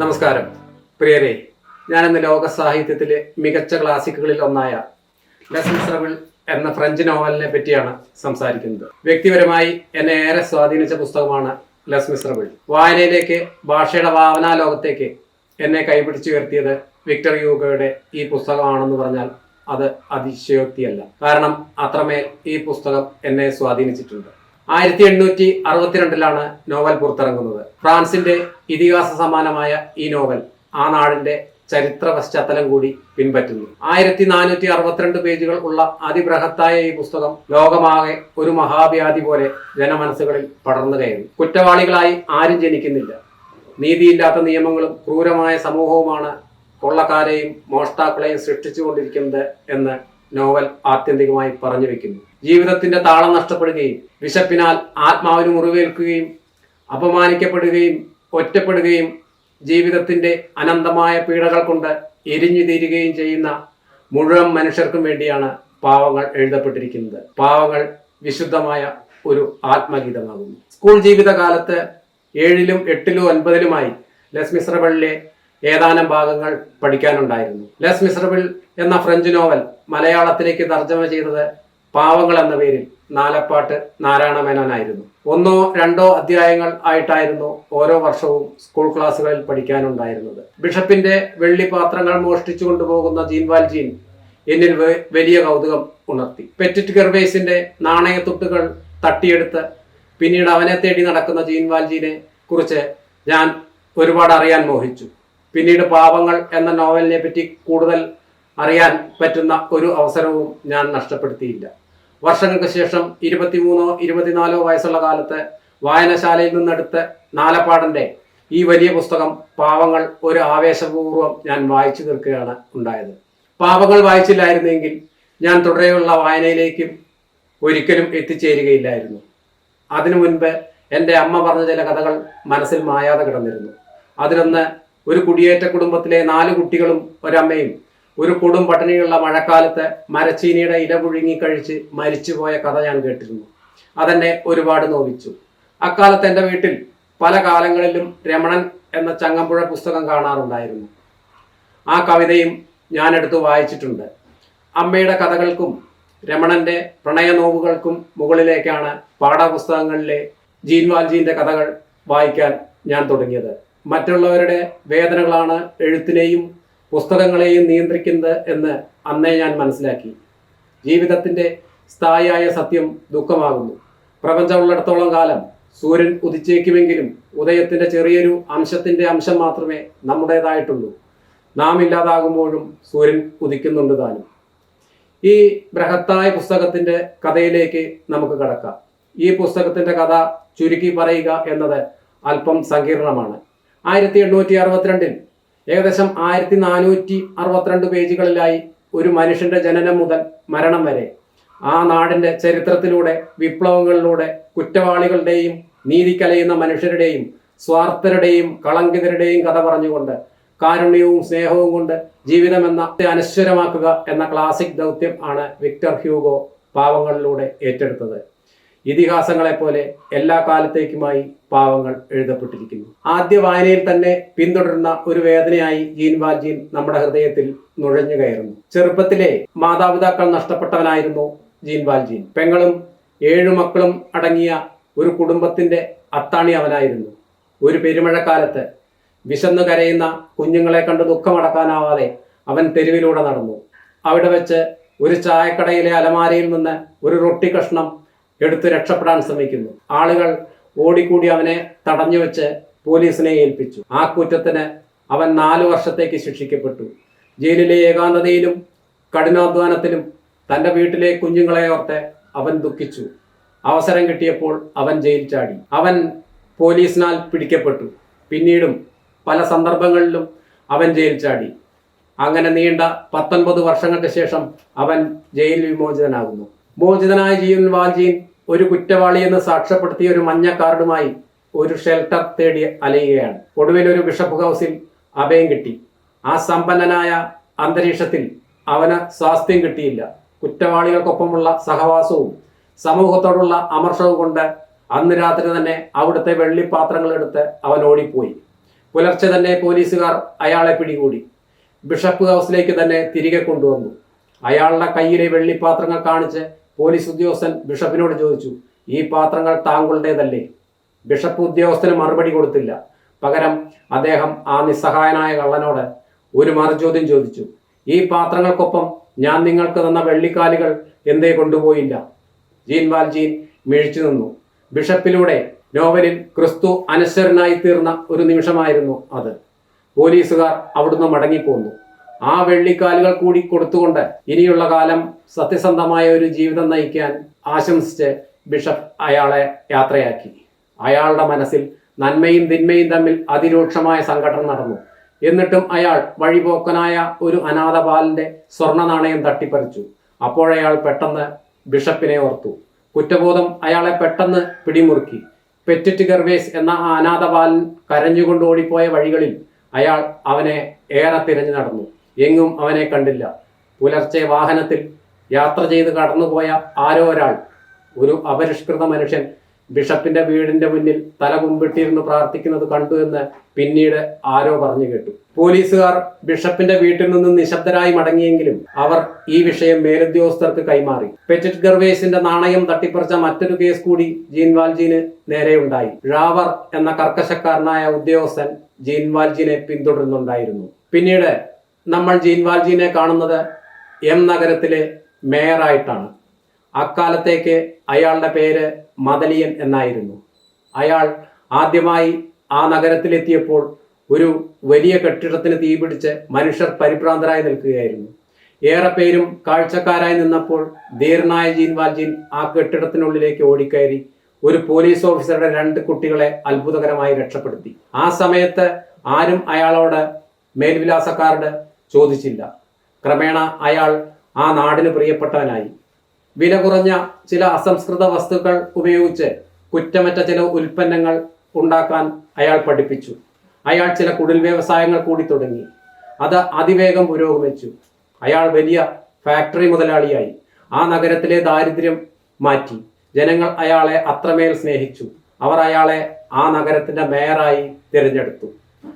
നമസ്കാരം. പ്രിയരെ ഞാനിന്ന് ലോക സാഹിത്യത്തിലെ മികച്ച ക്ലാസിക്കുകളിൽ ഒന്നായ ലെസ് മിസറബിൾ എന്ന ഫ്രഞ്ച് നോവലിനെ പറ്റിയാണ് സംസാരിക്കുന്നത്. വ്യക്തിപരമായി എന്നെ ഏറെ സ്വാധീനിച്ച പുസ്തകമാണ് ലെസ് മിസ്രബിൾ വായനയിലേക്ക് ഭാഷയുടെ ഭാവനാ ലോകത്തേക്ക് എന്നെ കൈപിടിച്ചു ഉയർത്തിയത് വിക്ടർ യൂഗയുടെ ഈ പുസ്തകമാണെന്ന് പറഞ്ഞാൽ അത് അതിശയോക്തിയല്ല. കാരണം അത്രമേൽ ഈ പുസ്തകം എന്നെ സ്വാധീനിച്ചിട്ടുണ്ട്. ആയിരത്തി എണ്ണൂറ്റി അറുപത്തിരണ്ടിലാണ് നോവൽ പുറത്തിറങ്ങുന്നത്. ഫ്രാൻസിന്റെ ഇതിഹാസ സമാനമായ ഈ നോവൽ ആ നാടിന്റെ ചരിത്ര പശ്ചാത്തലം കൂടി പിൻപറ്റുന്നു. ആയിരത്തി നാനൂറ്റി അറുപത്തിരണ്ട് പേജുകൾ ഉള്ള അതിബൃഹത്തായ ഈ പുസ്തകം ലോകമാകെ ഒരു മഹാവ്യാധി പോലെ ജനമനസ്സുകളിൽ പടർന്നു കയറി കുറ്റവാളികളായി ആരും ജനിക്കുന്നില്ല. നീതിയില്ലാത്ത നിയമങ്ങളും ക്രൂരമായ സമൂഹവുമാണ് കൊള്ളക്കാരെയും മോഷ്ടാക്കളെയും സൃഷ്ടിച്ചുകൊണ്ടിരിക്കുന്നത് എന്ന് നോവൽ ആത്യന്തികമായി പറഞ്ഞു വെക്കുന്നു. ജീവിതത്തിന്റെ താളം നഷ്ടപ്പെടുകയും വിശപ്പിനാൽ ആത്മാവിന് മുറിവേൽക്കുകയും അപമാനിക്കപ്പെടുകയും ഒറ്റപ്പെടുകയും ജീവിതത്തിന്റെ അനന്തമായ പീഡകൾ കൊണ്ട് എരിഞ്ഞു തീരുകയും ചെയ്യുന്ന മുഴുവൻ മനുഷ്യർക്കും വേണ്ടിയാണ് പാവങ്ങൾ എഴുതപ്പെട്ടിരിക്കുന്നത്. പാവങ്ങൾ വിശുദ്ധമായ ഒരു ആത്മഗീതമാകുന്നു. സ്കൂൾ ജീവിതകാലത്ത് ഏഴിലും എട്ടിലും ഒൻപതിലുമായി ലെസ് മിശ്രബിളിലെ ഏതാനും ഭാഗങ്ങൾ പഠിക്കാനുണ്ടായിരുന്നു. ലെസ് മിസ്രബിൾ എന്ന ഫ്രഞ്ച് നോവൽ മലയാളത്തിലേക്ക് തർജമ ചെയ്തത് പാവങ്ങൾ എന്ന പേരിൽ. നാലപ്പാട്ട് നാരായണ മേനോനായിരുന്നു. ഒന്നോ രണ്ടോ അധ്യായങ്ങൾ ആയിട്ടായിരുന്നു ഓരോ വർഷവും സ്കൂൾ ക്ലാസ്സുകളിൽ പഠിക്കാനുണ്ടായിരുന്നത്. ബിഷപ്പിന്റെ വെള്ളിപാത്രങ്ങൾ മോഷ്ടിച്ചു കൊണ്ടുപോകുന്ന ജീൻവാൽ ജീൻ എന്നിൽ വലിയ കൗതുകം ഉണർത്തി. പെറ്റിറ്റ് ഗർവേസിന്റെ നാണയത്തുട്ടുകൾ തട്ടിയെടുത്ത് പിന്നീട് അവനെ തേടി നടക്കുന്ന ജീൻവാൽജീനെ കുറിച്ച് ഞാൻ ഒരുപാട് അറിയാൻ മോഹിച്ചു. പിന്നീട് പാവങ്ങൾ എന്ന നോവലിനെ പറ്റി കൂടുതൽ അറിയാൻ പറ്റുന്ന ഒരു അവസരവും ഞാൻ നഷ്ടപ്പെടുത്തിയില്ല. വർഷങ്ങൾക്ക് ശേഷം ഇരുപത്തിമൂന്നോ ഇരുപത്തിനാലോ വയസ്സുള്ള കാലത്ത് വായനശാലയിൽ നിന്നെടുത്ത് നാലപ്പാടന്റെ ഈ വലിയ പുസ്തകം പാവങ്ങൾ ഒരു ആവേശപൂർവം ഞാൻ വായിച്ചു തീർക്കുകയാണ് ഉണ്ടായത്. പാവങ്ങൾ വായിച്ചില്ലായിരുന്നെങ്കിൽ ഞാൻ തുടരെയുള്ള വായനയിലേക്കും ഒരിക്കലും എത്തിച്ചേരുകയില്ലായിരുന്നു. അതിനു മുൻപ് എന്റെ അമ്മ പറഞ്ഞ ചില കഥകൾ മനസ്സിൽ മായാതെ കിടന്നിരുന്നു. അതിലൊന്ന് ഒരു കുടിയേറ്റ കുടുംബത്തിലെ നാല് കുട്ടികളും ഒരമ്മയും ഒരു കൊടും പട്ടിണിയുള്ള മഴക്കാലത്ത് മരച്ചീനിയുടെ ഇല പുഴുങ്ങി കഴിച്ച് മരിച്ചുപോയ കഥ ഞാൻ കേട്ടിരുന്നു. അതെന്നെ ഒരുപാട് നോവിച്ചു. അക്കാലത്ത് എന്റെ വീട്ടിൽ പല കാലങ്ങളിലും രമണൻ എന്ന ചങ്ങമ്പുഴ പുസ്തകം കാണാറുണ്ടായിരുന്നു. ആ കവിതയും ഞാൻ ഞാനെടുത്ത് വായിച്ചിട്ടുണ്ട്. അമ്മയുടെ കഥകൾക്കും രമണന്റെ പ്രണയനോവുകൾക്കും മുകളിലേക്കാണ് പാഠപുസ്തകങ്ങളിലെ ജീൻവാൽജീന്റെ കഥകൾ വായിക്കാൻ ഞാൻ തുടങ്ങിയത്. മറ്റുള്ളവരുടെ വേദനകളാണ് എഴുത്തിനെയും പുസ്തകങ്ങളെയും നിയന്ത്രിക്കുന്നത് എന്ന് അന്നേ ഞാൻ മനസ്സിലാക്കി. ജീവിതത്തിന്റെ സ്ഥായിയായ സത്യം ദുഃഖമാകുന്നു. പ്രപഞ്ചമുള്ളിടത്തോളം കാലം സൂര്യൻ ഉദിച്ചേക്കുമെങ്കിലും ഉദയത്തിന്റെ ചെറിയൊരു അംശത്തിന്റെ അംശം മാത്രമേ നമ്മുടേതായിട്ടുള്ളൂ. നാം ഇല്ലാതാകുമ്പോഴും സൂര്യൻ ഉദിക്കുന്നുണ്ട് താനും. ഈ ബൃഹത്തായ പുസ്തകത്തിന്റെ കഥയിലേക്ക് നമുക്ക് കടക്കാം. ഈ പുസ്തകത്തിന്റെ കഥ ചുരുക്കി പറയുക എന്നത് അല്പം സങ്കീർണമാണ്. ആയിരത്തി എണ്ണൂറ്റി അറുപത്തിരണ്ടിൽ ഏകദേശം ആയിരത്തി നാനൂറ്റി അറുപത്തിരണ്ട് പേജുകളിലായി ഒരു മനുഷ്യന്റെ ജനനം മുതൽ മരണം വരെ. ആ നാടിന്റെ ചരിത്രത്തിലൂടെ വിപ്ലവങ്ങളിലൂടെ കുറ്റവാളികളുടെയും നീതി കലയുന്ന മനുഷ്യരുടെയും സ്വാർത്ഥരുടെയും കളങ്കിതരുടെയും കഥ പറഞ്ഞുകൊണ്ട് കാരുണ്യവും സ്നേഹവും കൊണ്ട് ജീവിതം എന്ന അനശ്വരമാക്കുക എന്ന ക്ലാസിക് ദൗത്യം ആണ് വിക്ടർ ഹ്യൂഗോ പാവങ്ങളിലൂടെ ഏറ്റെടുത്തത്. ഇതിഹാസങ്ങളെ പോലെ എല്ലാ കാലത്തേക്കുമായി പാവങ്ങൾ എഴുതപ്പെട്ടിരിക്കുന്നു. ആദ്യ വായനയിൽ തന്നെ പിന്തുടരുന്ന ഒരു വേദനയായി ജീൻ വാജീൻ നമ്മുടെ ഹൃദയത്തിൽ നുഴഞ്ഞു കയറുന്നു. ചെറുപ്പത്തിലെ മാതാപിതാക്കൾ നഷ്ടപ്പെട്ടവനായിരുന്നു ജീൻ വാൽജീൻ. പെങ്ങളും ഏഴു മക്കളും അടങ്ങിയ ഒരു കുടുംബത്തിന്റെ അത്താണി അവനായിരുന്നു. ഒരു പെരുമഴക്കാലത്ത് വിശന്നു കരയുന്ന കുഞ്ഞുങ്ങളെ കണ്ട് ദുഃഖമടക്കാനാവാതെ അവൻ തെരുവിലൂടെ നടന്നു. അവിടെ വെച്ച് ഒരു ചായക്കടയിലെ അലമാരയിൽ നിന്ന് ഒരു റൊട്ടി കഷ്ണം എടുത്ത് രക്ഷപ്പെടാൻ ശ്രമിക്കുന്നു. ആളുകൾ ഓടിക്കൂടി അവനെ തടഞ്ഞു വെച്ച് പോലീസിനെ ഏൽപ്പിച്ചു. ആ കുറ്റത്തിന് അവൻ നാലു വർഷത്തേക്ക് ശിക്ഷിക്കപ്പെട്ടു. ജയിലിലെ ഏകാന്തതയിലും കഠിനാധ്വാനത്തിലും തന്റെ വീട്ടിലെ കുഞ്ഞുങ്ങളെ ഓർത്ത് അവൻ ദുഃഖിച്ചു. അവസരം കിട്ടിയപ്പോൾ അവൻ ജയിൽ ചാടി. അവൻ പോലീസിനാൽ പിടിക്കപ്പെട്ടു. പിന്നീടും പല സന്ദർഭങ്ങളിലും അവൻ ജയിൽ ചാടി. അങ്ങനെ നീണ്ട പത്തൊൻപത് വർഷങ്ങൾക്ക് ശേഷം അവൻ ജയിൽ വിമോചിതനാകുന്നു. മോചിതനായ ജീവൻ വാൽജീൻ ഒരു കുറ്റവാളി എന്ന് സാക്ഷ്യപ്പെടുത്തിയ ഒരു മഞ്ഞ കാർഡുമായി ഒരു ഷെൽട്ടർ തേടി അലയുകയാണ്. ഒടുവിൽ ഒരു ബിഷപ്പ് ഹൗസിൽ അഭയം കിട്ടി. ആ സമ്പന്നനായ അന്തരീക്ഷത്തിൽ അവന് സ്വാസ്ഥ്യം കിട്ടിയില്ല. കുറ്റവാളികൾക്കൊപ്പമുള്ള സഹവാസവും സമൂഹത്തോടുള്ള അമർഷവും കൊണ്ട് അന്ന് രാത്രി തന്നെ അവിടുത്തെ വെള്ളിപ്പാത്രങ്ങൾ എടുത്ത് അവൻ ഓടിപ്പോയി. പുലർച്ചെ തന്നെ പോലീസുകാർ അയാളെ പിടികൂടി. ബിഷപ്പ് ഹൗസിലേക്ക് തന്നെ തിരികെ കൊണ്ടുവന്നു. അയാളുടെ കയ്യിലെ വെള്ളിപ്പാത്രങ്ങൾ കാണിച്ച് പോലീസ് ഉദ്യോഗസ്ഥൻ ബിഷപ്പിനോട് ചോദിച്ചു ഈ പാത്രങ്ങൾ താങ്കളുടേതല്ലേ? ബിഷപ്പ് ഉദ്യോഗസ്ഥന് മറുപടി കൊടുത്തില്ല. പകരം അദ്ദേഹം ആ നിസ്സഹായനായ കള്ളനോട് ഒരു മറുചോദ്യം ചോദിച്ചു ഈ പാത്രങ്ങൾക്കൊപ്പം ഞാൻ നിങ്ങൾക്ക് തന്ന വെള്ളിക്കാലുകൾ എന്തേ കൊണ്ടുപോയില്ല ജീൻ വാൽജീൻ മിഴിച്ചു നിന്നു. ബിഷപ്പിലൂടെ നോവലിൽ ക്രിസ്തു അനശ്വരനായി തീർന്ന ഒരു നിമിഷമായിരുന്നു അത്. പോലീസുകാർ അവിടുന്ന് മടങ്ങിപ്പോന്നു. ആ വെള്ളിക്കാലുകൾ കൂടി കൊടുത്തുകൊണ്ട് ഇനിയുള്ള കാലം സത്യസന്ധമായ ഒരു ജീവിതം നയിക്കാൻ ആശംസിച്ച് ബിഷപ്പ് അയാളെ യാത്രയാക്കി. അയാളുടെ മനസ്സിൽ നന്മയും തിന്മയും തമ്മിൽ അതിരൂക്ഷമായ സംഘടന നടന്നു. എന്നിട്ടും അയാൾ വഴിപോക്കനായ ഒരു അനാഥ ബാലന്റെ സ്വർണ നാണയം തട്ടിപ്പറിച്ചു അപ്പോഴയാൾ പെട്ടെന്ന് ബിഷപ്പിനെ ഓർത്തു. കുറ്റബോധം അയാളെ പെട്ടെന്ന് പിടിമുറുക്കി. പെറ്റിറ്റ് ഗർവേസ് എന്ന ആ അനാഥ ബാലൻ കരഞ്ഞുകൊണ്ട് ഓടിപ്പോയ വഴികളിൽ അയാൾ അവനെ ഏറെ തിരഞ്ഞു നടന്നു. എങ്ങും അവനെ കണ്ടില്ല. പുലർച്ചെ വാഹനത്തിൽ യാത്ര ചെയ്ത് കടന്നുപോയ ആരോ ഒരാൾ ഒരു അപരിഷ്കൃത മനുഷ്യൻ ബിഷപ്പിന്റെ വീടിന്റെ മുന്നിൽ തല കുമ്പിട്ടിരുന്ന് പ്രാർത്ഥിക്കുന്നത് കണ്ടു എന്ന് പിന്നീട് ആരോ പറഞ്ഞു കേട്ടു. പോലീസുകാർ ബിഷപ്പിന്റെ വീട്ടിൽ നിന്ന് നിശബ്ദരായി മടങ്ങിയെങ്കിലും അവർ ഈ വിഷയം മേലുദ്യോഗസ്ഥർക്ക് കൈമാറി. പെറ്റിറ്റ് ഗർവേസിന്റെ നാണയം തട്ടിപ്പറിച്ച മറ്റൊരു കേസ് കൂടി ജീൻവാൽജീന് നേരെയുണ്ടായി റാവർ എന്ന കർക്കശക്കാരനായ ഉദ്യോഗസ്ഥൻ ജീൻവാൽജീനെ പിന്തുടരുന്നുണ്ടായിരുന്നു. പിന്നീട് നമ്മൾ ജീൻവാൽജീനെ കാണുന്നത് എം നഗരത്തിലെ മേയറായിട്ടാണ്. അക്കാലത്തേക്ക് അയാളുടെ പേര് മദലിയൻ എന്നായിരുന്നു. അയാൾ ആദ്യമായി ആ നഗരത്തിലെത്തിയപ്പോൾ ഒരു വലിയ കെട്ടിടത്തിന് തീപിടിച്ച് മനുഷ്യർ പരിഭ്രാന്തരായി നിൽക്കുകയായിരുന്നു. ഏറെ പേരും കാഴ്ചക്കാരായി നിന്നപ്പോൾ ധീരനായ ജീൻവാൽജീൻ ആ കെട്ടിടത്തിനുള്ളിലേക്ക് ഓടിക്കയറി ഒരു പോലീസ് ഓഫീസറുടെ രണ്ട് കുട്ടികളെ അത്ഭുതകരമായി രക്ഷപ്പെടുത്തി. ആ സമയത്ത് ആരും അയാളോട് മേൽവിലാസക്കാരുടെ ചോദിച്ചില്ല. ക്രമേണ അയാൾ ആ നാടിന് പ്രിയപ്പെട്ടവനായി. വില കുറഞ്ഞ ചില അസംസ്കൃത വസ്തുക്കൾ ഉപയോഗിച്ച് കുറ്റമറ്റ ചില ഉൽപ്പന്നങ്ങൾ ഉണ്ടാക്കാൻ അയാൾ പഠിപ്പിച്ചു. അയാൾ ചില കുടിൽ വ്യവസായങ്ങൾ കൂടി തുടങ്ങി. അത് അതിവേഗം പുരോഗമിച്ചു. അയാൾ വലിയ ഫാക്ടറി മുതലാളിയായി. ആ നഗരത്തിലെ ദാരിദ്ര്യം മാറ്റി. ജനങ്ങൾ അയാളെ അത്രമേൽ സ്നേഹിച്ചു. അവർ അയാളെ ആ നഗരത്തിന്റെ മേയറായി തിരഞ്ഞെടുത്തു.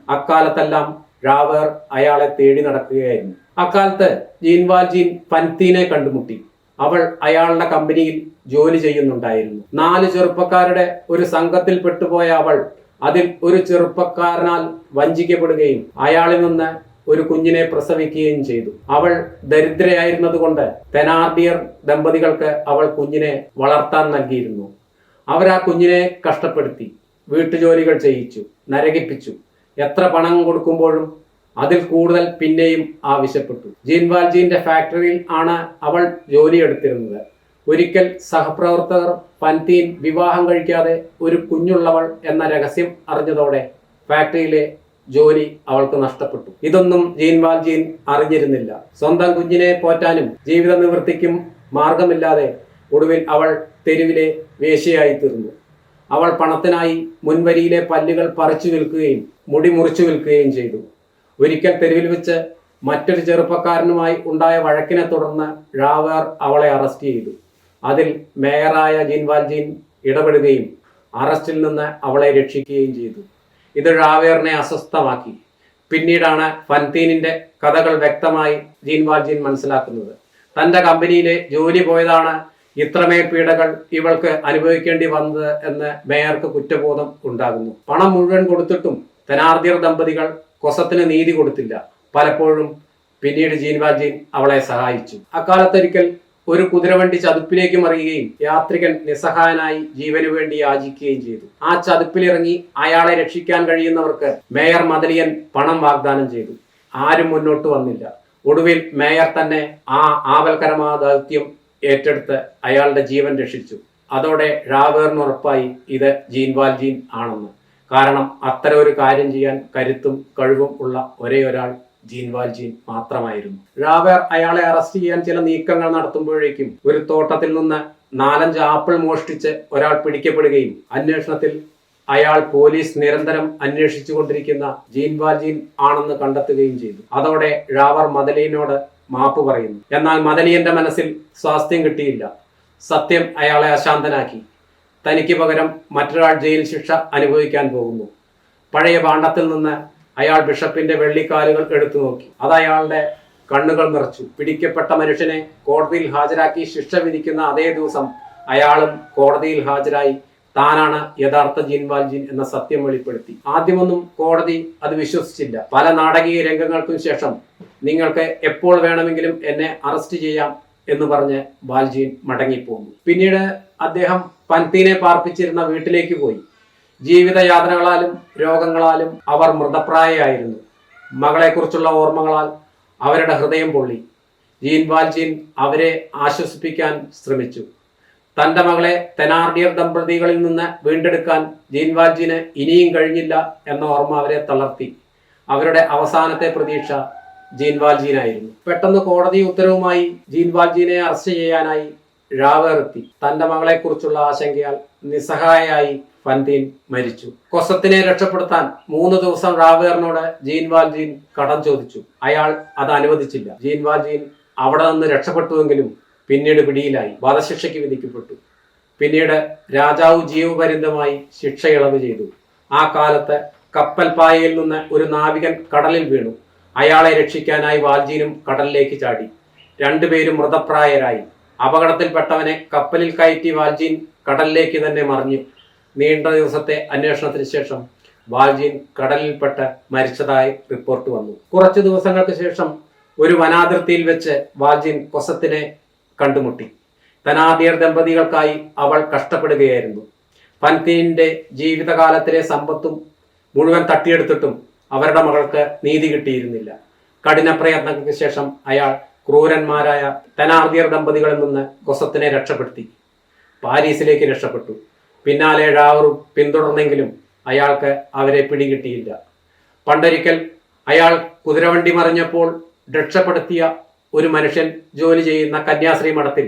അക്കാലത്തെല്ലാം രാവേർ അയാളെ തേടി നടക്കുകയായിരുന്നു. അക്കാലത്ത് ജീൻവാൽജീൻ പൻതീനെ കണ്ടുമുട്ടി. അവൾ അയാളുടെ കമ്പനിയിൽ ജോലി ചെയ്യുന്നുണ്ടായിരുന്നു. നാല് ചെറുപ്പക്കാരുടെ ഒരു സംഘത്തിൽ പെട്ടുപോയ അവൾ അതിൽ ഒരു ചെറുപ്പക്കാരനാൽ വഞ്ചിക്കപ്പെടുകയും അയാളിൽ നിന്ന് ഒരു കുഞ്ഞിനെ പ്രസവിക്കുകയും ചെയ്തു. അവൾ ദരിദ്രയായിരുന്നതുകൊണ്ട് തെനാർഡിയർ ദമ്പതികൾക്ക് അവൾ കുഞ്ഞിനെ വളർത്താൻ നൽകിയിരുന്നു. അവർ ആ കുഞ്ഞിനെ കഷ്ടപ്പെടുത്തി. വീട്ടുജോലികൾ ചെയ്യിച്ചു നരകിപ്പിച്ചു. എത്ര പണം കൊടുക്കുമ്പോഴും അതിൽ കൂടുതൽ പിന്നെയും ആവശ്യപ്പെട്ടു. ജീൻവാൽജീന്റെ ഫാക്ടറിയിൽ ആണ് അവൾ ജോലിയെടുത്തിരുന്നത് ഒരിക്കൽ സഹപ്രവർത്തകർ പൻതീൻ വിവാഹം കഴിക്കാതെ ഒരു കുഞ്ഞുള്ളവൾ എന്ന രഹസ്യം അറിഞ്ഞതോടെ ഫാക്ടറിയിലെ ജോലി അവൾക്ക് നഷ്ടപ്പെട്ടു. ഇതൊന്നും ജീൻവാൽജീൻ അറിഞ്ഞിരുന്നില്ല. സ്വന്തം കുഞ്ഞിനെ പോറ്റാനും ജീവിത നിവൃത്തിക്കും മാർഗമില്ലാതെ ഒടുവിൽ അവൾ തെരുവിലെ വേശ്യയായി തീർന്നു അവൾ പണത്തിനായി മുൻവരിയിലെ പല്ലുകൾ പറിച്ചു വിൽക്കുകയും മുടി മുറിച്ചു വിൽക്കുകയും ചെയ്തു. ഒരിക്കൽ തെരുവിൽ വെച്ച് മറ്റൊരു ചെറുപ്പക്കാരനുമായി ഉണ്ടായ വഴക്കിനെ തുടർന്ന് ഴാവേർ അവളെ അറസ്റ്റ് ചെയ്തു. അതിൽ മേയറായ ജീൻവാൽജീൻ ഇടപെടുകയും അറസ്റ്റിൽ നിന്ന് അവളെ രക്ഷിക്കുകയും ചെയ്തു. ഇത് രാവേറിനെ അസ്വസ്ഥമാക്കി. പിന്നീടാണ് ഫൻതീനിന്റെ കഥകൾ വ്യക്തമായി ജീൻവാൽജീൻ മനസ്സിലാക്കുന്നത്. തന്റെ കമ്പനിയിലെ ജോലി പോയതാണ് ഇത്രമേൽ പീഡകൾ ഇവൾക്ക് അനുഭവിക്കേണ്ടി വന്നത് എന്ന് മേയർക്ക് കുറ്റബോധം ഉണ്ടാകുന്നു. പണം മുഴുവൻ കൊടുത്തിട്ടും ധനാർദ്ധ്യർ ദമ്പതികൾ കൊസത്തിന് നീതി കൊടുത്തില്ല. പലപ്പോഴും പിന്നീട് ജീൻവാജീൻ അവളെ സഹായിച്ചു. അക്കാലത്തൊരിക്കൽ ഒരു കുതിരവണ്ടി ചതുപ്പിലേക്ക് മറിയുകയും യാത്രികൻ നിസ്സഹായനായി ജീവനു വേണ്ടി യാചിക്കുകയും ചെയ്തു. ആ ചതുപ്പിലിറങ്ങി അയാളെ രക്ഷിക്കാൻ കഴിയുന്നവർക്ക് മേയർ മദലിയൻ പണം വാഗ്ദാനം ചെയ്തു. ആരും മുന്നോട്ട് വന്നില്ല. ഒടുവിൽ മേയർ തന്നെ ആ ആപൽക്കരമായ ദൗത്യം ഏറ്റെടുത്ത് അയാളുടെ ജീവൻ രക്ഷിച്ചു. അതോടെ രാവേറിന് ഉറപ്പായി ഇത് ജീൻവാൽ ജീൻ ആണെന്ന്. കാരണം അത്തരം ഒരു കാര്യം ചെയ്യാൻ കരുത്തും കഴിവും ഉള്ള ഒരേ ഒരാൾ ജീൻവാൽ ജീൻ മാത്രമായിരുന്നു. രാവേർ അയാളെ അറസ്റ്റ് ചെയ്യാൻ ചില നീക്കങ്ങൾ നടത്തുമ്പോഴേക്കും ഒരു തോട്ടത്തിൽ നിന്ന് നാലഞ്ച് ആപ്പിൾ മോഷ്ടിച്ച് ഒരാൾ പിടിക്കപ്പെടുകയും അന്വേഷണത്തിൽ അയാൾ പോലീസ് നിരന്തരം അന്വേഷിച്ചുകൊണ്ടിരിക്കുന്ന ജീൻവാൽ ജീൻ ആണെന്ന് കണ്ടെത്തുകയും ചെയ്തു. അതോടെ രാവർ മദലീനോട് മാപ്പ് പറയുന്നു. എന്നാൽ മദനിയന്റെ മനസ്സിൽ സ്വാസ്ഥ്യം കിട്ടിയില്ല. സത്യം അയാളെ അശാന്തനാക്കി. തനിക്ക് പകരം മറ്റൊരാൾ ജയിൽ ശിക്ഷ അനുഭവിക്കാൻ പോകുന്നു. പഴയ ഭാണ്ഡത്തിൽ നിന്ന് അയാൾ ബിഷപ്പിന്റെ വെള്ളിക്കാലുകൾ എടുത്തു നോക്കി. അത് അയാളുടെ കണ്ണുകൾ നിറച്ചു. പിടിക്കപ്പെട്ട മനുഷ്യനെ കോടതിയിൽ ഹാജരാക്കി ശിക്ഷ വിധിക്കുന്ന അതേ ദിവസം അയാളും കോടതിയിൽ ഹാജരായി താനാണ് യഥാർത്ഥ ജീൻവാൽജീൻ എന്ന സത്യം വെളിപ്പെടുത്തി. ആദ്യമൊന്നും കോടതി അത് വിശ്വസിച്ചില്ല. പല നാടകീയ രംഗങ്ങൾക്കും ശേഷം നിങ്ങൾക്ക് എപ്പോൾ വേണമെങ്കിലും എന്നെ അറസ്റ്റ് ചെയ്യാം എന്ന് പറഞ്ഞ് ബാൽജീൻ മടങ്ങിപ്പോന്നു. പിന്നീട് അദ്ദേഹം പൻതീനെ പാർപ്പിച്ചിരുന്ന വീട്ടിലേക്ക് പോയി. ജീവിതയാതനകളാലും രോഗങ്ങളാലും അവർ മൃതപ്രായയായിരുന്നു. മകളെക്കുറിച്ചുള്ള ഓർമ്മകളാൽ അവരുടെ ഹൃദയം പൊള്ളി. ജീൻ ബാൽജീൻ അവരെ ആശ്വസിപ്പിക്കാൻ ശ്രമിച്ചു. തന്റെ മകളെ തെനാർഡിയർ ദമ്പതികളിൽ നിന്ന് വീണ്ടെടുക്കാൻ ജീൻവാജിന് ഇനിയും കഴിഞ്ഞില്ല എന്ന ഓർമ്മ അവരെ തളർത്തി. അവരുടെ അവസാനത്തെ പ്രതീക്ഷ ജീൻവാൽജീനായിരുന്നു. പെട്ടെന്ന് കോടതി ഉത്തരവുമായി ജീൻവാൽജീനെ അറസ്റ്റ് ചെയ്യാനായി തന്റെ തന്റെ മകളെക്കുറിച്ചുള്ള ആശങ്കയാൽ നിസ്സഹായായി ഫന്തീൻ മരിച്ചു. കൊസത്തിനെ രക്ഷപ്പെടുത്താൻ മൂന്ന് ദിവസം റാവേറിനോട് ജീൻവാൽജീൻ കടം ചോദിച്ചു. അയാൾ അത് അനുവദിച്ചില്ല. ജീൻവാൽജീൻ അവിടെ നിന്ന് രക്ഷപ്പെട്ടുവെങ്കിലും പിന്നീട് പിടിയിലായി. വധശിക്ഷയ്ക്ക് വിധിക്കപ്പെട്ടു. പിന്നീട് രാജാവ് ജീവപര്യന്തമായി ശിക്ഷ ഇളവ് ചെയ്തു. ആ കാലത്ത് കപ്പൽപായയിൽ നിന്ന് ഒരു നാവികൻ കടലിൽ വീണു. അയാളെ രക്ഷിക്കാനായി വാൽജീനും കടലിലേക്ക് ചാടി. രണ്ടുപേരും മൃതപ്രായരായി. അപകടത്തിൽപ്പെട്ടവനെ കപ്പലിൽ കയറ്റി വാൽജീൻ കടലിലേക്ക് തന്നെ മറിഞ്ഞു. നീണ്ട ദിവസത്തെ അന്വേഷണത്തിന് ശേഷം വാൽജീൻ കടലിൽപ്പെട്ട് മരിച്ചതായി റിപ്പോർട്ട് വന്നു. കുറച്ചു ദിവസങ്ങൾക്ക് ശേഷം ഒരു വനാതിർത്തിയിൽ വെച്ച് വാൽജീൻ കൊസത്തിനെ കണ്ടുമുട്ടി. തനാദിയർ ദമ്പതികൾക്കായി അവൾ കഷ്ടപ്പെടുകയായിരുന്നു. പൻതീനിന്റെ ജീവിതകാലത്തിലെ സമ്പത്തും മുഴുവൻ തട്ടിയെടുത്തിട്ടും അവരുടെ മകൾക്ക് നീതി കിട്ടിയിരുന്നില്ല. കഠിന പ്രയത്നങ്ങൾക്ക് ശേഷം അയാൾ ക്രൂരന്മാരായ തനാർദിയർ ദമ്പതികളിൽ നിന്ന് കൊസത്തിനെ രക്ഷപ്പെടുത്തി. പാരീസിലേക്ക് രക്ഷപ്പെട്ടു. പിന്നാലെ ഴാവറും പിന്തുടർന്നെങ്കിലും അയാൾക്ക് അവരെ പിടികിട്ടിയില്ല. പണ്ടൊരിക്കൽ അയാൾ കുതിരവണ്ടി മറിഞ്ഞപ്പോൾ രക്ഷപ്പെടുത്തിയ ഒരു മനുഷ്യൻ ജോലി ചെയ്യുന്ന കന്യാശ്രീ മഠത്തിൽ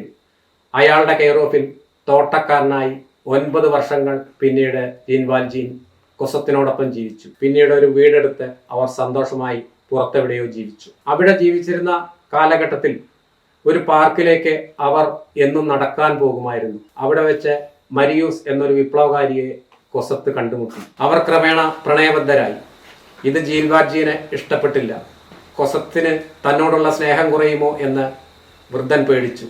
അയാളുടെ കെയർ ഓഫിൽ തോട്ടക്കാരനായി ഒൻപത് വർഷങ്ങൾ പിന്നീട് ജീൻവാൽജീൻ കൊസത്തിനോടൊപ്പം ജീവിച്ചു. പിന്നീട് ഒരു വീടെടുത്ത് അവർ സന്തോഷമായി പുറത്തെവിടെയോ ജീവിച്ചു. അവിടെ ജീവിച്ചിരുന്ന കാലഘട്ടത്തിൽ ഒരു പാർക്കിലേക്ക് അവർ എന്നും നടക്കാൻ പോകുമായിരുന്നു. അവിടെ വെച്ച് മരിയൂസ് എന്നൊരു വിപ്ലവകാരിയെ കൊസത്ത് കണ്ടുമുട്ടി. അവർ ക്രമേണ പ്രണയബദ്ധരായി. ഇത് ജീൻവാർജീനെ ഇഷ്ടപ്പെട്ടില്ല. കൊസത്തിന് തന്നോടുള്ള സ്നേഹം കുറയുമോ എന്ന് വൃദ്ധൻ പേടിച്ചു.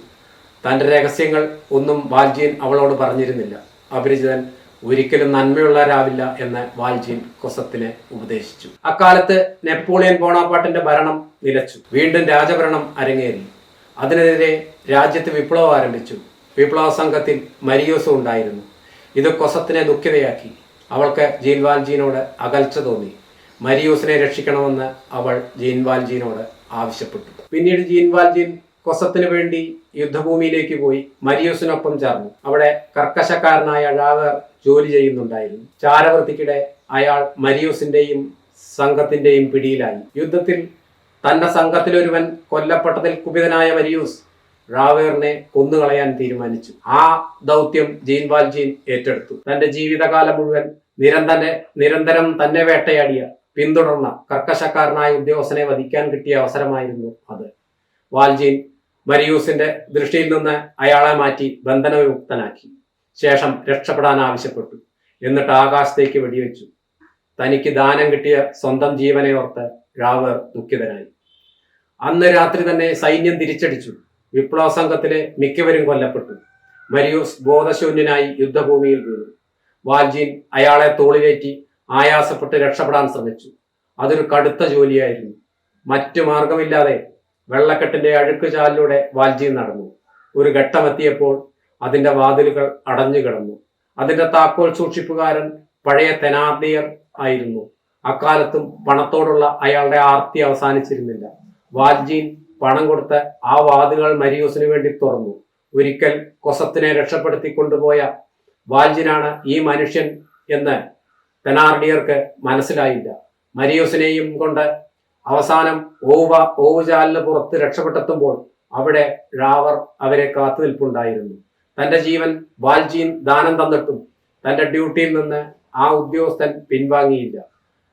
തന്റെ രഹസ്യങ്ങൾ ഒന്നും വാൽജീൻ അവളോട് പറഞ്ഞിരുന്നില്ല. അപരിചിതൻ ഒരിക്കലും നന്മയുള്ളവരാവില്ല എന്ന് വാൽജീൻ കൊസത്തിനെ ഉപദേശിച്ചു. അക്കാലത്ത് നെപ്പോളിയൻ ബോണാപ്പാട്ടിന്റെ ഭരണം നിലച്ചു. വീണ്ടും രാജഭരണം അരങ്ങേറി. അതിനെതിരെ രാജ്യത്ത് വിപ്ലവം ആരംഭിച്ചു. വിപ്ലവ സംഘത്തിൽ മരിയോസും ഉണ്ടായിരുന്നു. ഇത് കൊസത്തിനെ ദുഃഖിതയാക്കി. അവൾക്ക് ജീൻ വാൽജീനോട് അകൽച്ച തോന്നി. മരിയൂസിനെ രക്ഷിക്കണമെന്ന് അവൾ ജീൻ വാൽജീനോട് ആവശ്യപ്പെട്ടു. പിന്നീട് ജീൻ വാൽജീൻ കൊസത്തിന് വേണ്ടി യുദ്ധഭൂമിയിലേക്ക് പോയി മരിയൂസിനൊപ്പം ചേർന്നു. അവിടെ കർക്കശക്കാരനായ അഴാകർ ജോലി ചെയ്യുന്നുണ്ടായിരുന്നു. ചാരവൃത്തിക്കിടെ അയാൾ മരിയൂസിന്റെയും സംഘത്തിന്റെയും പിടിയിലായി. യുദ്ധത്തിൽ തന്റെ സംഘത്തിലൊരുവൻ കൊല്ലപ്പെട്ടതിൽ കുപിതനായ മരിയൂസ് റാവേറിനെ കൊന്നുകളയാൻ തീരുമാനിച്ചു. ആ ദൗത്യം ജീൻ വാൽജീൻ ഏറ്റെടുത്തു. തന്റെ ജീവിതകാലം മുഴുവൻ നിരന്തര നിരന്തരം തന്നെ വേട്ടയാടിയ പിന്തുടർന്ന കർക്കശക്കാരനായ ഉദ്യോഗസ്ഥനെ വധിക്കാൻ കിട്ടിയ അവസരമായിരുന്നു അത്. വാൽജീൻ മരിയൂസിന്റെ ദൃഷ്ടിയിൽ നിന്ന് അയാളെ മാറ്റി ബന്ധനവിമുക്തനാക്കി. ശേഷം രക്ഷപ്പെടാൻ ആവശ്യപ്പെട്ടു. എന്നിട്ട് ആകാശത്തേക്ക് വെടിവെച്ചു. തനിക്ക് ദാനം കിട്ടിയ സ്വന്തം ജീവനെ ഓർത്ത് റാവർ ദുഃഖിതനായി. അന്ന് രാത്രി തന്നെ സൈന്യം തിരിച്ചടിച്ചു. വിപ്ലവ സംഘത്തിലെ മിക്കവരും കൊല്ലപ്പെട്ടു. മരിയൂസ് ബോധശൂന്യനായി യുദ്ധഭൂമിയിൽ വീണു. വാൽജീൻ അയാളെ തോളിലേറ്റി ആയാസപ്പെട്ട് രക്ഷപ്പെടാൻ ശ്രമിച്ചു. അതൊരു കടുത്ത ജോലിയായിരുന്നു. മറ്റു മാർഗമില്ലാതെ വെള്ളക്കെട്ടിന്റെ അഴുക്ക് ചാലിലൂടെ വാൽജി നടന്നു. ഒരു ഘട്ടമെത്തിയപ്പോൾ അതിന്റെ വാതിലുകൾ അടഞ്ഞു കിടന്നു. അതിന്റെ താക്കോൽ സൂക്ഷിപ്പുകാരൻ പഴയ തെനാർഡിയർ ആയിരുന്നു. അക്കാലത്തും പണത്തോടുള്ള അയാളുടെ ആർത്തി അവസാനിച്ചിരുന്നില്ല. വാൽജീൻ പണം കൊടുത്ത് ആ വാതിലുകൾ മരിയൂസിന് വേണ്ടി തുറന്നു. ഒരിക്കൽ കൊസത്തിനെ രക്ഷപ്പെടുത്തി കൊണ്ടുപോയ വാൽജിനാണ് ഈ മനുഷ്യൻ എന്ന് തെനാർഡിയർക്ക് മനസ്സിലായില്ല. മരിയോസിനെയും കൊണ്ട് അവസാനം ഓവ ഓവുചാലിന് പുറത്ത് രക്ഷപ്പെട്ടെത്തുമ്പോൾ അവിടെ റാവർ അവരെ കാത്തുനിൽപ്പുണ്ടായിരുന്നു. തന്റെ ജീവൻ വാൽജീൻ ദാനം തന്നിട്ടും തന്റെ ഡ്യൂട്ടിയിൽ നിന്ന് ആ ഉദ്യോഗസ്ഥൻ പിൻവാങ്ങിയില്ല.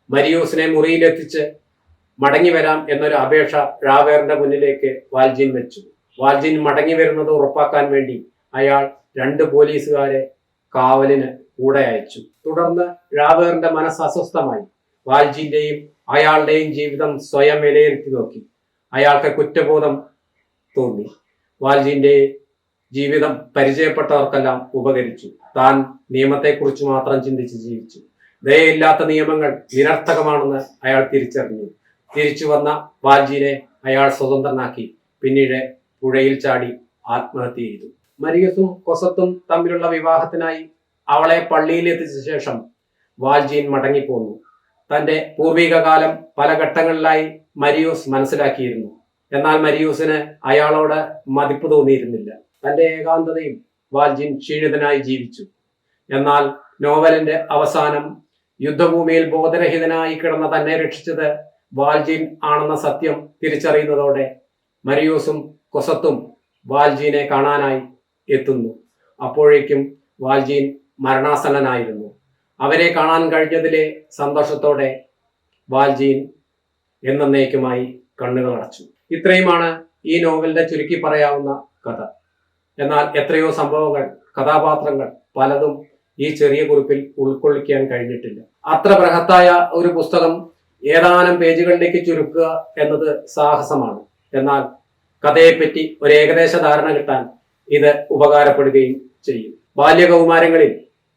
മരിയൂസിനെ മുറിയിലെത്തിച്ച് മടങ്ങി വരാം എന്നൊരു അപേക്ഷ റാവേറിന്റെ മുന്നിലേക്ക് വാൽജീൻ വെച്ചു. വാൽജീൻ മടങ്ങി വരുന്നത് ഉറപ്പാക്കാൻ വേണ്ടി അയാൾ രണ്ട് പോലീസുകാരെ കാവലിന് കൂടെ അയച്ചു. തുടർന്ന് രാവേറിന്റെ മനസ്സ് അസ്വസ്ഥമായി. വാൽജിന്റെയും അയാളുടെയും ജീവിതം സ്വയം വിലയിരുത്തി നോക്കി. അയാൾക്ക് കുറ്റബോധം തോന്നി. വാൽജിന്റെ ജീവിതം പരിചയപ്പെട്ടവർക്കെല്ലാം ഉപകരിച്ചു. താൻ നിയമത്തെക്കുറിച്ച് മാത്രം ചിന്തിച്ച് ജീവിച്ചു. ദയയില്ലാത്ത നിയമങ്ങൾ നിരർത്ഥകമാണെന്ന് അയാൾ തിരിച്ചറിഞ്ഞു. തിരിച്ചു വന്ന വാൽജിനെ അയാൾ സ്വതന്ത്രനാക്കി. പിന്നീട് പുഴയിൽ ചാടി ആത്മഹത്യ ചെയ്തു. മരിയസും കൊസത്തും തമ്മിലുള്ള വിവാഹത്തിനായി അവളെ പള്ളിയിൽ എത്തിച്ച ശേഷം വാൽജീൻ മടങ്ങിപ്പോന്നു. തന്റെ പൂർവികകാലം പല ഘട്ടങ്ങളിലായി മരിയൂസ് മനസ്സിലാക്കിയിരുന്നു. എന്നാൽ മരിയൂസിന് അയാളോട് മതിപ്പ് തോന്നിയിരുന്നില്ല. തന്റെ ഏകാന്തതയും വാൽജിൻ ക്ഷീണിതനായി ജീവിച്ചു. എന്നാൽ നോവലിന്റെ അവസാനം യുദ്ധഭൂമിയിൽ ബോധരഹിതനായി കിടന്ന തന്നെ രക്ഷിച്ചത് വാൽജീൻ ആണെന്ന സത്യം തിരിച്ചറിയുന്നതോടെ മരിയൂസും കൊസത്തും വാൽജീനെ കാണാനായി എത്തുന്നു. അപ്പോഴേക്കും വാൽജീൻ മരണാസന്നനായിരുന്നു. അവരെ കാണാൻ കഴിഞ്ഞതിലെ സന്തോഷത്തോടെ വാൽജീൻ എന്നേക്കുമായി കണ്ണുകൾ അടച്ചു. ഇത്രയുമാണ് ഈ നോവലിന്റെ ചുരുക്കി പറയാവുന്ന കഥ. എന്നാൽ എത്രയോ സംഭവങ്ങൾ കഥാപാത്രങ്ങൾ പലതും ഈ ചെറിയ കുറിപ്പിൽ ഉൾക്കൊള്ളിക്കാൻ കഴിഞ്ഞിട്ടില്ല. അത്ര ബൃഹത്തായ ഒരു പുസ്തകം ഏതാനും പേജുകളിലേക്ക് ചുരുക്കുക എന്നത് സാഹസമാണ്. എന്നാൽ കഥയെപ്പറ്റി ഒരു ഏകദേശ ധാരണ കിട്ടാൻ ഇത് ഉപകാരപ്പെടുകയും ചെയ്യും. ബാല്യകൗമാരങ്ങളിൽ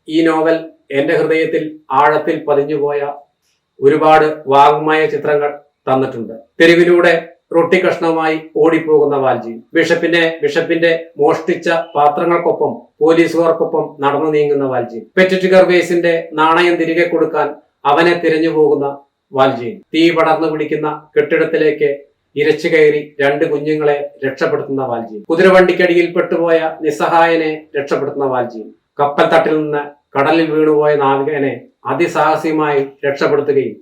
ഈ നോവൽ എന്റെ ഹൃദയത്തിൽ ആഴത്തിൽ പതിഞ്ഞുപോയ ഒരുപാട് വാഗ്മയ ചിത്രങ്ങൾ തന്നിട്ടുണ്ട്. തെരുവിലൂടെ റൊട്ടി കഷ്ണവുമായി ഓടിപ്പോകുന്ന വാൽജി ബിഷപ്പിനെ ബിഷപ്പിന്റെ മോഷ്ടിച്ച പാത്രങ്ങൾക്കൊപ്പം പോലീസുകാർക്കൊപ്പം നടന്നു നീങ്ങുന്ന വാൽജി പെറ്റിറ്റ് ഗർവേസിന്റെ നാണയം തിരികെ കൊടുക്കാൻ അവനെ തിരഞ്ഞു പോകുന്ന വാൽജി തീ പടർന്നു പിടിക്കുന്ന കെട്ടിടത്തിലേക്ക് ഇരച്ചു കയറി രണ്ട് കുഞ്ഞുങ്ങളെ രക്ഷപ്പെടുത്തുന്ന വാൽജി കുതിരവണ്ടിക്കടിയിൽ പെട്ടുപോയ നിസ്സഹായനെ രക്ഷപ്പെടുത്തുന്ന വാൽജി കപ്പൽ തട്ടിൽ നിന്ന് കടലിൽ വീണുപോയ നാവികനെ അതിസാഹസികമായി രക്ഷപ്പെടുത്തുകയും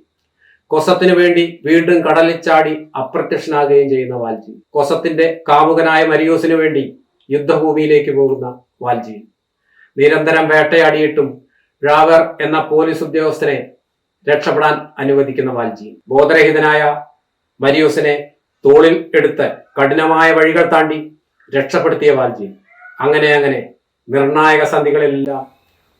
കൊസത്തിനു വേണ്ടി വീണ്ടും കടലിൽ ചാടി അപ്രത്യക്ഷനാകുകയും ചെയ്യുന്ന വാൽജി കൊസത്തിന്റെ കാമുകനായ മരിയൂസിനു വേണ്ടി യുദ്ധഭൂമിയിലേക്ക് പോകുന്ന വാൽജി നിരന്തരം വേട്ടയാടിയിട്ടും ഡ്രാവർ എന്ന പോലീസ് ഉദ്യോഗസ്ഥനെ രക്ഷപ്പെടാൻ അനുവദിക്കുന്ന വാൽജി ബോധരഹിതനായ മരിയൂസിനെ തോളിൽ എടുത്ത് കഠിനമായ വഴികൾ താണ്ടി രക്ഷപ്പെടുത്തിയ വാൽജി. അങ്ങനെ അങ്ങനെ നിർണായക സന്ധികളിലെല്ലാം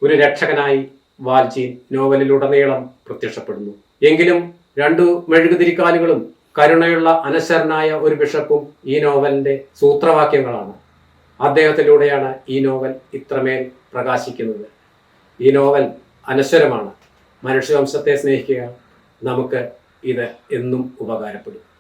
ഒരു രക്ഷകനായി വാൽജി നോവലിലുടനീളം പ്രത്യക്ഷപ്പെടുന്നു. എങ്കിലും രണ്ടു മെഴുകുതിരിക്കാലുകളും കരുണയുള്ള അനശ്വരനായ ഒരു ബിഷപ്പും ഈ നോവലിന്റെ സൂത്രവാക്യങ്ങളാണ്. അദ്ദേഹത്തിലൂടെയാണ് ഈ നോവൽ ഇത്രമേൽ പ്രകാശിക്കുന്നത്. ഈ നോവൽ അനശ്വരമാണ്. മനുഷ്യവംശത്തെ സ്നേഹിക്കുക നമുക്ക് ഇത് എന്നും ഉപകാരപ്പെടും.